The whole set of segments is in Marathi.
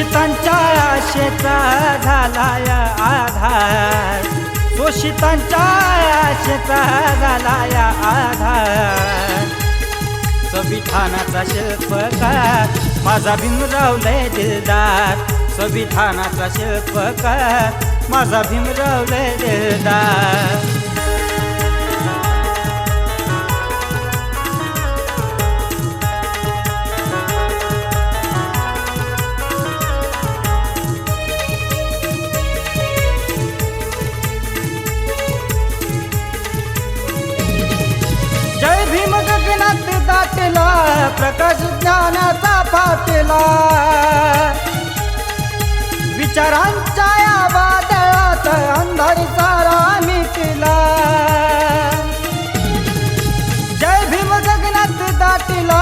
शोषितांच्या आशेचा झालाय आधार. शोषितांच्या आशेचा झालाय आधार. संविधानाचा शिल्पकार माझा भीमरावलय दिलदार. संविधानाचा शिल्पकार माझा भीमरावलय दिलदार. झाला विचारांच्या या वादळात अंधारी सारा मी मिटला जय भीम जगनात दाटला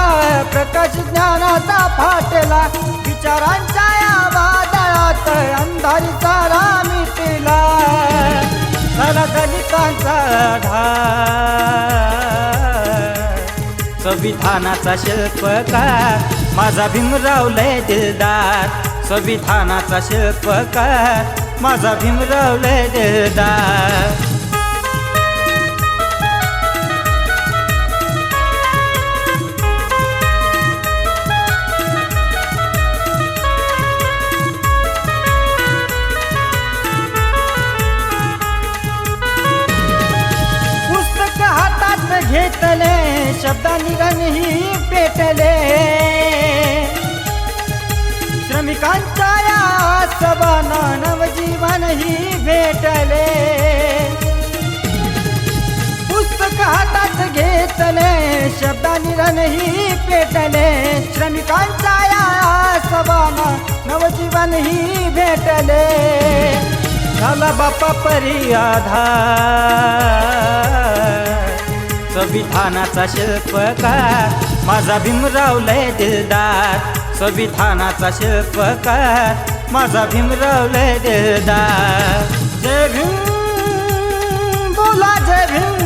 प्रकाश ज्ञानाचा फाटला. विचारांच्या या वादळात अंधारी सारा मिटला झाला दलितांचा आधार संविधानाचा शिल्पकार माझा भीमराव लय दिलदार संविधानाचा शिल्पकार. माझा भीमराव लय दिलदार. पुस्तक हातात घेतले शब्दांनी ही भेटले. पुस्तक हातात घेतले शब्दांनी ही पेटले. श्रमिकांचा या सवाना नवजीवनही भेटले. झाला बाप्पा परी आधार संविधानाचा शिल्पकार माझा भीमरावलय दिलदार. संविधानाचा शिल्पकार माझा भीमरावलय दिलदार. भीम बोला जय भीम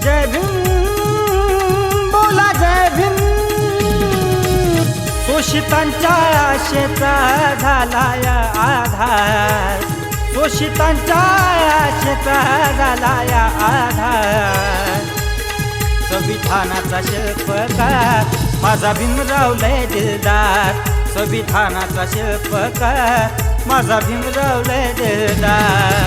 जय भीम बोला जय भीम शोषितांच्या आशेचा झालाय आधार. शोषितांच्या आशेचा झालाय आधार. संविधानाचा शिल्पकार माझा भीमराव लय दिलदार. संविधानाचा शिल्पकार माझा भीमरावले लय